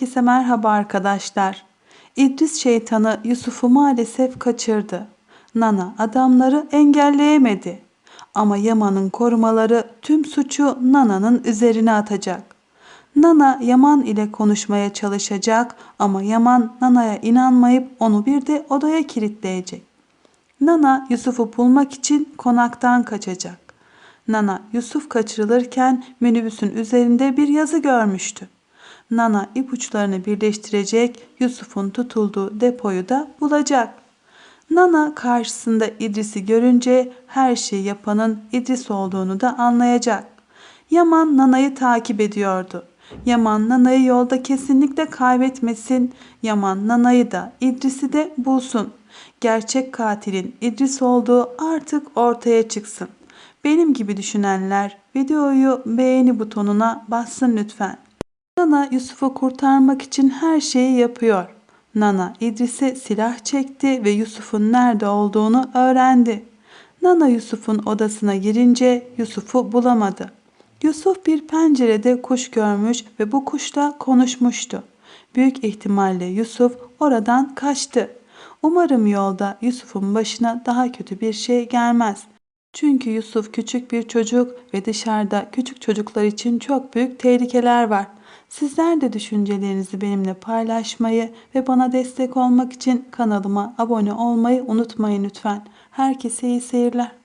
Herkese merhaba arkadaşlar. İdris şeytanı Yusuf'u maalesef kaçırdı. Nana adamları engelleyemedi. Ama Yaman'ın korumaları tüm suçu Nana'nın üzerine atacak. Nana Yaman ile konuşmaya çalışacak ama Yaman Nana'ya inanmayıp onu bir de odaya kilitleyecek. Nana Yusuf'u bulmak için konaktan kaçacak. Nana Yusuf kaçırılırken minibüsün üzerinde bir yazı görmüştü. Nana ipuçlarını birleştirecek, Yusuf'un tutulduğu depoyu da bulacak. Nana karşısında İdris'i görünce her şeyi yapanın İdris olduğunu da anlayacak. Yaman Nana'yı takip ediyordu. Yaman Nana'yı yolda kesinlikle kaybetmesin. Yaman Nana'yı da İdris'i de bulsun. Gerçek katilin İdris olduğu artık ortaya çıksın. Benim gibi düşünenler videoyu beğeni butonuna bassın lütfen. Nana Yusuf'u kurtarmak için her şeyi yapıyor. Nana İdris'e silah çekti ve Yusuf'un nerede olduğunu öğrendi. Nana Yusuf'un odasına girince Yusuf'u bulamadı. Yusuf bir pencerede kuş görmüş ve bu kuşla konuşmuştu. Büyük ihtimalle Yusuf oradan kaçtı. Umarım yolda Yusuf'un başına daha kötü bir şey gelmez. Çünkü Yusuf küçük bir çocuk ve dışarıda küçük çocuklar için çok büyük tehlikeler var. Sizler de düşüncelerinizi benimle paylaşmayı ve bana destek olmak için kanalıma abone olmayı unutmayın lütfen. Herkese iyi seyirler.